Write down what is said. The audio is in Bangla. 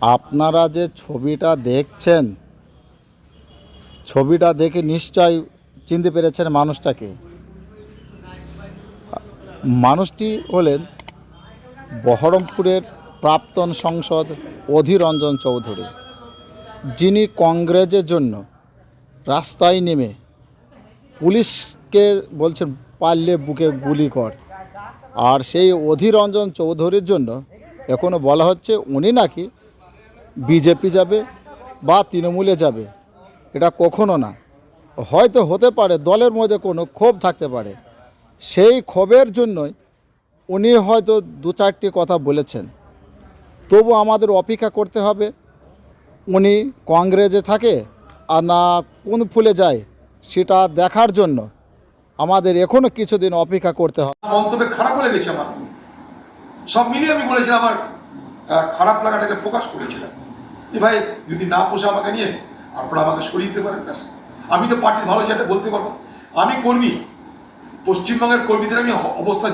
আপনারা যে ছবিটা দেখছেন, ছবিটা দেখে নিশ্চয় চিনতে পেরেছেন মানুষটাকে। মানুষটি হলেন বহরমপুরের প্রাক্তন সংসদ অধীর রঞ্জন চৌধুরী। যিনি কংগ্রেসের জন্য রাস্তায় নেমে পুলিশকে বলছেন, পারলে বুকে গুলি কর। আর সেই অধীর রঞ্জন চৌধুরীর জন্য এখনও বলা হচ্ছে, উনি নাকি বিজেপি যাবে বা তৃণমূলে যাবে, এটা কখনো না। হয়তো হতে পারে, দলের মধ্যে কোনো ক্ষোভ থাকতে পারে। সেই ক্ষোভের জন্যই উনি হয়তো দু চারটি কথা বলেছেন। তবু আমাদের অপেক্ষা করতে হবে, উনি কংগ্রেসে থাকে আর না কোন ফুলে যায়, সেটা দেখার জন্য। আমাদের এখনও কিছুদিন অপেক্ষা করতে হবে। মন্তব্যে খারাপ লেগেছে আমার। সব মিলিয়ে আমি বলেছিলাম আমার খারাপ লাগাটাকে প্রকাশ করেছিলাম। এ ভাই, যদি না পোষে আমাকে নিয়ে, আপনারা আমাকে সরিয়ে দিতে পারেন, ব্যাস। আমি তো পার্টির ভালো যেটা বলতে পারব। আমি কর্মী, পশ্চিমবঙ্গের কর্মীদের আমি অবস্থা